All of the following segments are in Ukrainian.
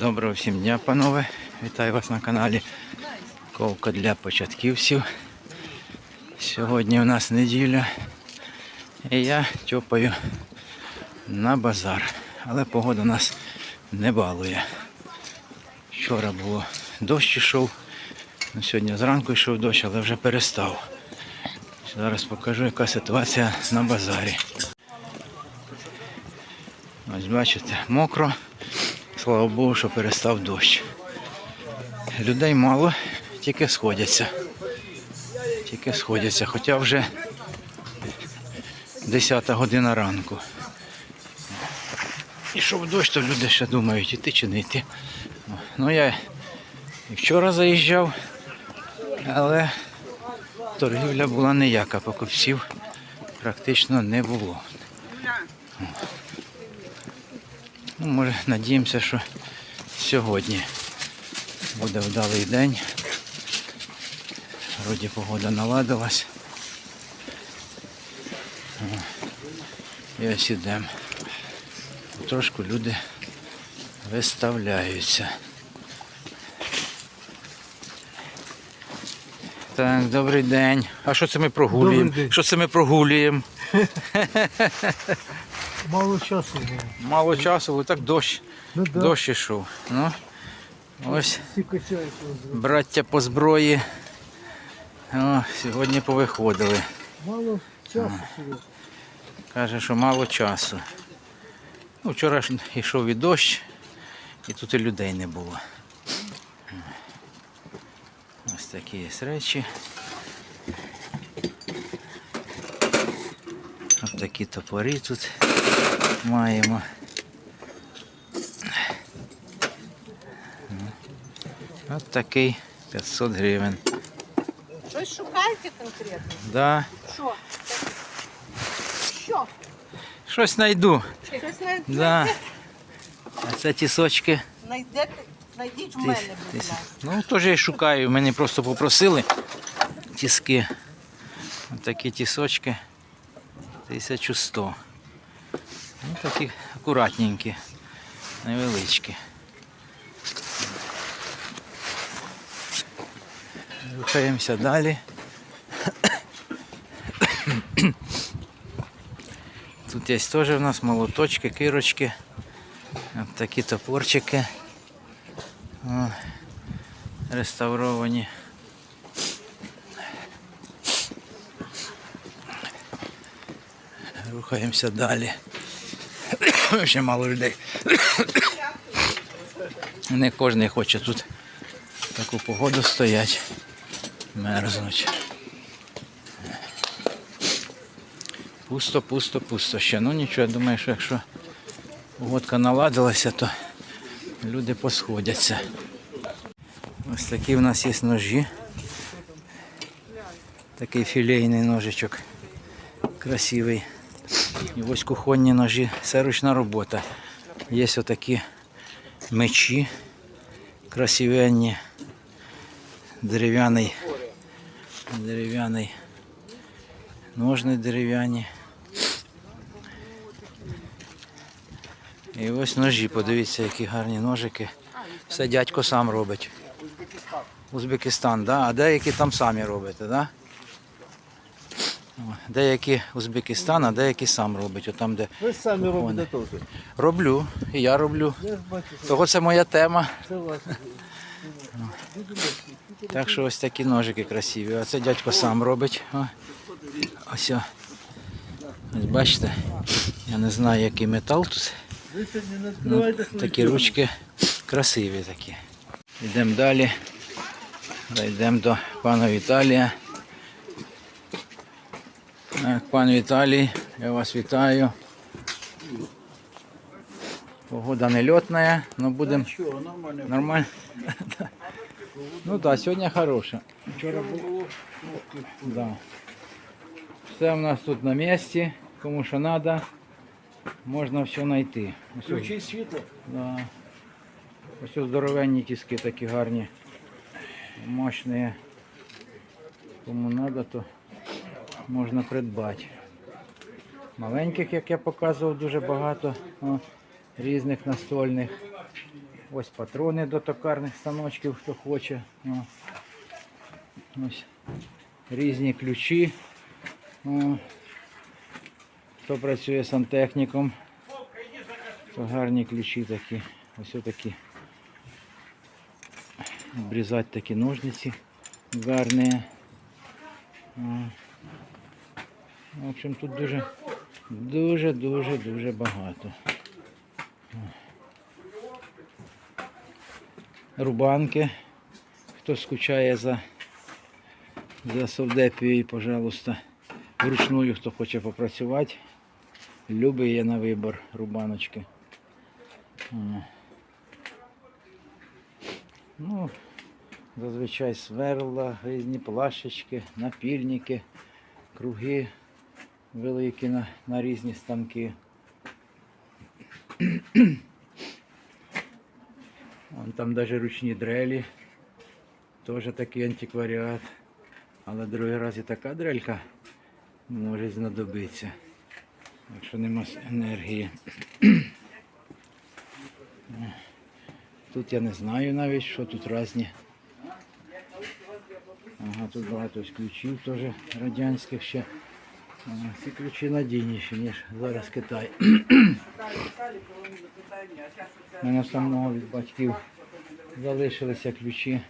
Доброго всім дня, панове. Вітаю вас на каналі Ковка для початківців. Сьогодні у нас неділя. І я тьопаю на базар. Але погода нас не балує. Вчора було дощ ішов. Ну, Сьогодні зранку йшов дощ, але вже перестав. Зараз покажу, яка ситуація на базарі. Ось бачите, мокро. Слава Богу, що перестав дощ. Людей мало, тільки сходяться. Тільки сходяться, хоча вже 10 година ранку. Ішов дощ, то люди ще думають, іти чи не йти. Ну я і вчора заїжджав, але торгівля була ніяка, покупців практично не було. Ну, може, надіємося, що сьогодні буде вдалий день. Вроді погода наладилась. І ось ідемо. Трошку люди виставляються. Так, добрий день. А що це ми прогулюємо? Що це ми прогулюємо? Мало часу було. Мало часу, але так дощ. Ну да. Дощ ішов. Ну, ось браття по зброї. О, сьогодні повиходили. Мало часу було. Каже, що мало часу. Ну, вчора ж йшов і дощ, і тут і людей не було. Ось такі є речі. Ось такі топори тут маємо. Ось такий 500 гривень. Щось шукаєте конкретно? Да. Що? Що? Щось знайду. Щось знайдете? Да. А це тісочки. Знайдете? Знайдіть в мене, будь ласка. Ну, теж я шукаю. Мені просто попросили тіски. Ось такі тісочки. 1100. Такі акуратненькі, невеличкі. Рухаємося далі. Тут є теж у нас молоточки, кирочки. Ось такі топорчики. Реставровані. Рухаємося далі. Ще мало людей. Не кожен хоче тут таку погоду стоять, мерзнуть. Пусто, пусто, пусто ще. Ну нічого, я думаю, що якщо погодка наладилася, то люди посходяться. Ось такі в нас є ножі. Такий філейний ножичок. Красивий. І ось кухонні ножі. Це ручна робота. Є отакі мечі красивенні. Дерев'яний. Дерев'яний. Ножни дерев'яні. І ось ножі, подивіться, які гарні ножики. Все дядько сам робить. Узбекистан, да? а деякі там самі робите, да? Деякі Узбекистан, а деякі сам робить. Отам, де Ви ж самі Вони. робите теж. роблю, і я роблю. Я ж бачу, що Того це моя тема. це ваше. Так що ось такі ножики красиві. А це дядько сам робить. О. Ось. о. Ось бачите, я не знаю, який метал тут. Ви сьогодні не Ну, відкриваєте свої такі ручки красиві такі. Йдемо далі. Йдемо до пана Віталія. Так, пан Віталій, я вас вітаю. Погода не льотна, але будемо Що, нормально. ну так, сьогодні хороша. Вчора було. Да. Все у нас тут на місці, кому що треба, можна все знайти. Ось. Світло. Да. Ось ось здоровенні тиски такі гарні. Мощні. Кому треба, то можна придбати. Маленьких, як я показував, дуже багато. О, різних настольних. Ось патрони до токарних станочків, хто хоче. О. Ось різні ключі. О. Хто працює сантехніком, то гарні ключі такі. Ось такі. Обрізати такі ножниці гарні. О. В общем, тут дуже, дуже, дуже, дуже багато. Рубанки. Хто скучає за, за совдепією, пожалуйста. Вручную, хто хоче попрацювати. Любий є на вибір рубаночки. Ну, зазвичай сверла, різні плашечки, напільники, круги великі на, на різні станки. Вон там навіть ручні дрелі. Теж такий антикваріат. Але другий раз і така дрелька може знадобитися. Якщо нема енергії. Тут я не знаю навіть, що тут різні. Ага, тут багато ключів теж радянських ще. Ці ключі надійніші, ніж зараз Китай. У мене самого від батьків залишилися ключі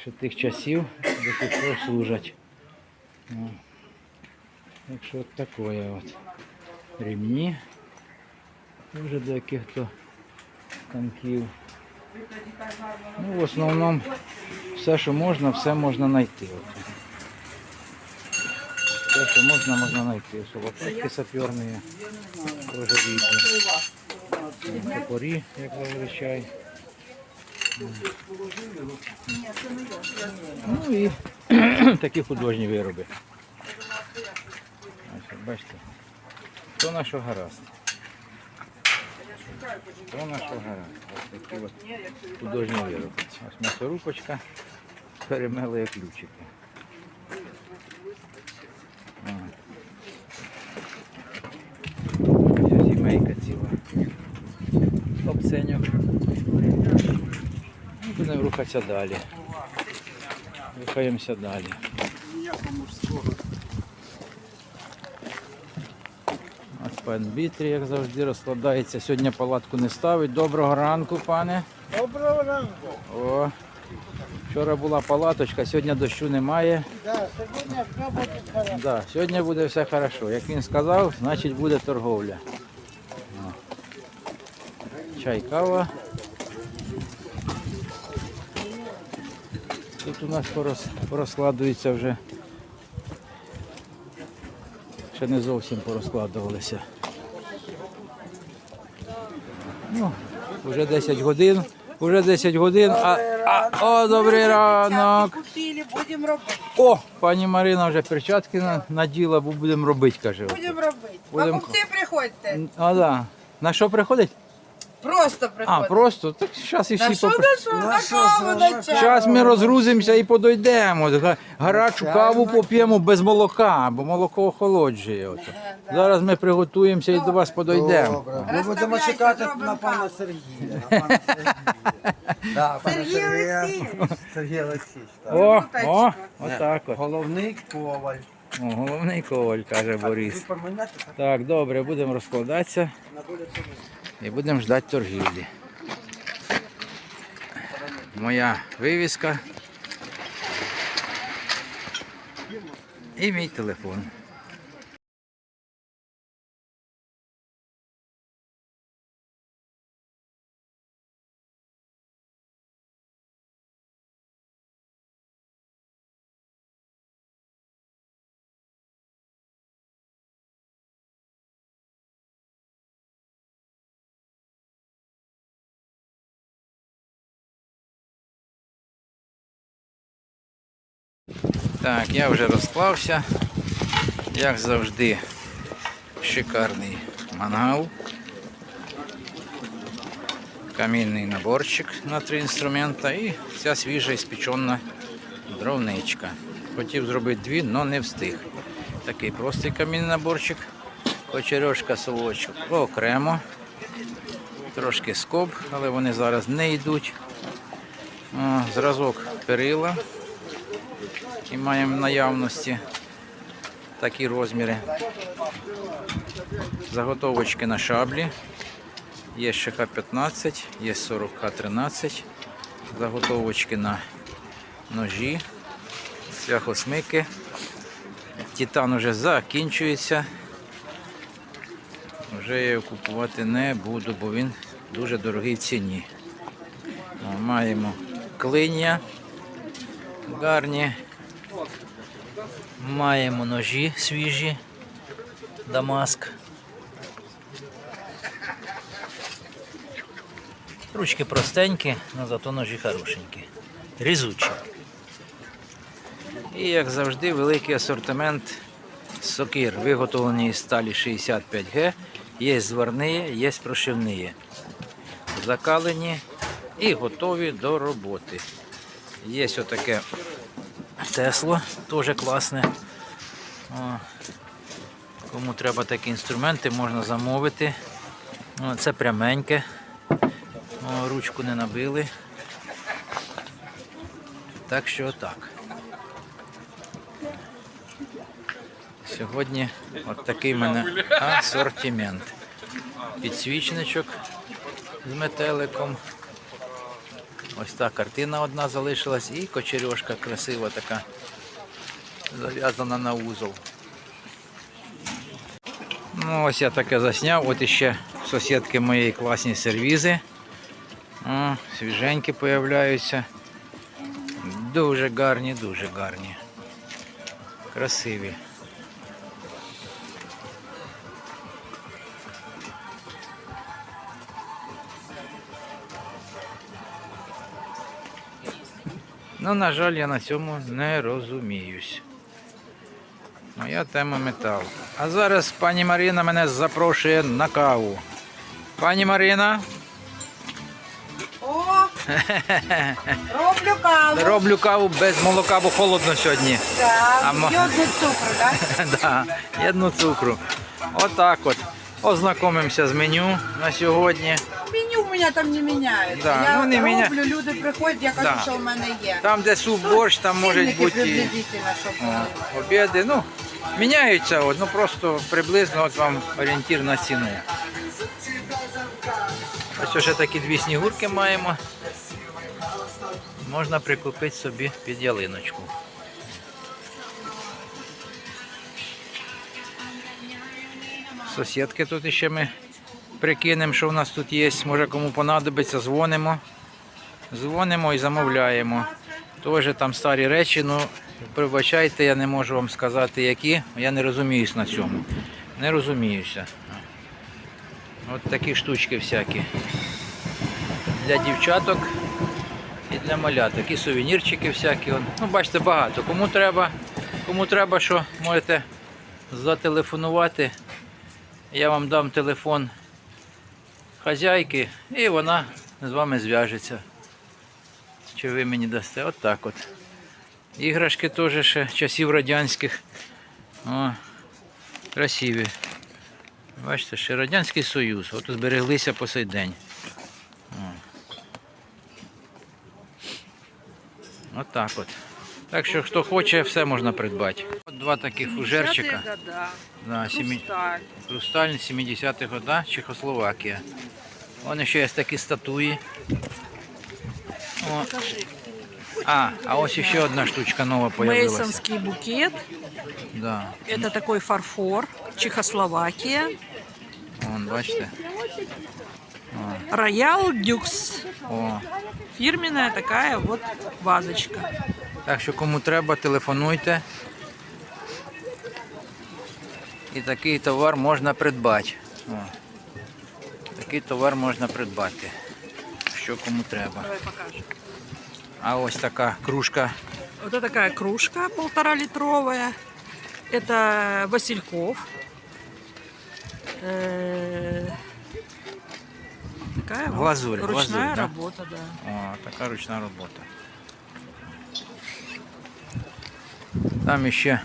ще тих часів, до сих пор служать. Ну, Так що от таке от. Ремні. Вже до яких-то станків. Ну, в основному все, що можна, все можна знайти. Все, що можна, можна знайти. Лопатки саперні, теж різні. Топорі, як зазвичай. Ну і такі художні вироби. Бачите, то на гаразд. То на гаразд. Ось такі от художні вироби. Ось м'ясорубочка, перемелує ключики. О. Ось сімейка ціла. Ну, Будемо рухатися далі. Рухаємося далі. Ось пан Бітрі, як завжди, розкладається. Сьогодні палатку не ставить. Доброго ранку, пане. Доброго ранку. О, вчора була палаточка, сьогодні дощу немає. Да, сьогодні все буде хорошо. Да, сьогодні буде все хорошо. Як він сказав, значить буде торговля. Чай, кава. Тут у нас порос, порозкладується вже. Ще не зовсім порозкладувалися. Ну, вже 10 годин. Уже 10 годин, а, а о, добрий ранок. Будемо робити. О, пані Марина вже перчатки наділа, бо будемо робити, каже. Будемо робити. Будем- Покупці приходьте. А, да. На що приходить? Просто А, просто. Так зараз і всі що, попри... на що? На каву, на чай. Зараз ми розгрузимося і подойдемо. Га- Гарячу каву поп'ємо без молока, бо молоко охолоджує. Зараз ми приготуємося і до вас подойдемо. Добре. Ми будемо Розставляйся, чекати зробимо на пана каву. Сергія. На пана Сергія. Да, пана Сергій Сергія. Олексійович. Сергій Олексійович. так. О, о, отак от. Головний коваль. О, головний коваль, каже Ви Борис. поминаєте, так? Так, добре, будемо розкладатися На вулиці ми. І будемо ждати торгівлі. Моя вивіска і мій телефон. Так, я вже розклався. Як завжди, шикарний мангал. Камінний наборчик на три інструмента і ця свіжа іспечена дровничка. Хотів зробити дві, але не встиг. Такий простий камінний наборчик. Кочерьошка солочок окремо. Трошки скоб, але вони зараз не йдуть. Зразок перила. І маємо в наявності такі розміри. Заготовочки на шаблі. Є ШК-15, є 40К-13. Заготовочки на ножі, цвяхосмики. Титан вже закінчується. Вже я його купувати не буду, бо він дуже дорогий в ціні. Маємо клин'я гарні. Маємо ножі свіжі. Дамаск. Ручки простенькі, але зато ножі хорошенькі. Різучі. І як завжди, великий асортимент сокир, виготовлені із сталі 65Г. Є зварні, є прошивні. Закалені і готові до роботи. Є отаке Тесло, теж класне. О, кому треба такі інструменти, можна замовити. О, це пряменьке. О, ручку не набили. Так що отак. Сьогодні от такий в мене асортимент. Підсвічничок з метеликом. Ось та картина одна залишилась і кочерьошка красива така, зав'язана на узол. Ну, ось я таке засняв. От іще сусідки моєї класні сервізи. О, свіженькі появляються. Дуже гарні, дуже гарні. Красиві. Ну, на жаль, я на цьому не розуміюсь. Моя тема метал. А зараз пані Марина мене запрошує на каву. Пані Марина, О! Роблю каву. роблю каву без молока, бо холодно сьогодні. Так, А мо- йодний цукру, так? да, єдну цукру. Отак от. Ознакомимося з меню на сьогодні. Меню у мене там не міняється. Да, я ну, не міня- роблю, люди приходять, я кажу, Да. що в мене є. Там, де суп борщ, там може Цінники бути. і- приблизительно, щоб О, були. обіди, ну, міняються, от, ну просто приблизно от вам орієнтір на ціну. Ось ще такі дві снігурки маємо. Можна прикупити собі під ялиночку. Сусідки тут ще ми прикинемо, що в нас тут є. Може кому понадобиться, дзвонимо. Дзвонимо і замовляємо. Теж там старі речі, ну пробачайте, я не можу вам сказати які. Я не розуміюсь на цьому. Не розуміюся. От такі штучки всякі. Для дівчаток і для маляток. І сувенірчики всякі. Ну, бачите, багато. Кому треба, кому треба, що можете зателефонувати. Я вам дам телефон хазяйки і вона з вами зв'яжеться. Чи ви мені дасте? От так от. Іграшки теж ще часів радянських. О, красиві. Бачите, ще Радянський Союз. От збереглися по сей день. О. От так от. Так що хто хоче, все можна придбати. От два таких фужерчика. Да. Хрусталь. Хрусталь 70-х года, Чехословакія. Вон ще є такі статуї. О. А, а ось ще одна штучка нова появилася. Мейсонский букет. Да. Это такой фарфор. Чехословакия. Вон, бачите. Роял Дюкс. О. Фирменная такая вот вазочка. Так що кому треба, телефонуйте. І такий товар можна придбати. О Такий товар можна придбати. Що кому треба. Давай покажем. А ось така кружка. Вот это такая кружка полтора литровая. Это Васильков. Э, Такая вот Глазурь, ручная глазурь, да? работа, да. О, така ручна робота. Там ще,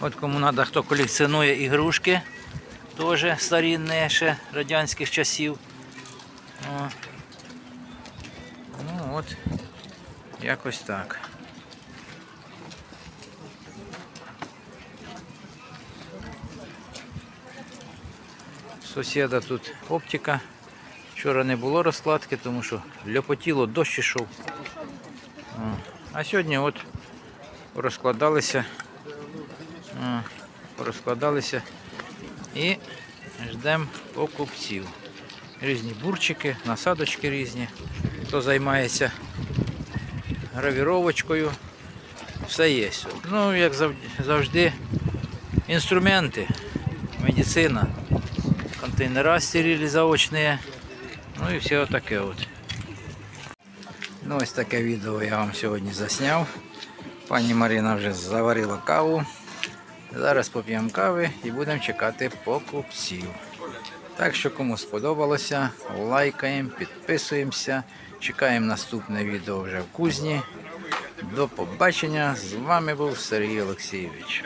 от кому треба, хто колекціонує ігрушки, теж старінні ще радянських часів. О. Ну от, якось так. Сусіда тут оптика. Вчора не було розкладки, тому що ляпотіло, дощ ішов. А сьогодні от розкладалися. Розкладалися і ждемо покупців. Різні бурчики, насадочки різні. Хто займається гравіровочкою, все є. Ну, як завжди, інструменти, медицина, контейнера стерилізовочні, ну і все таке от. Ну, ось таке відео я вам сьогодні засняв. Пані Марина вже заварила каву. Зараз поп'ємо кави і будемо чекати покупців. Так що кому сподобалося, лайкаємо, підписуємося. Чекаємо наступне відео вже в кузні. До побачення. З вами був Сергій Олексійович.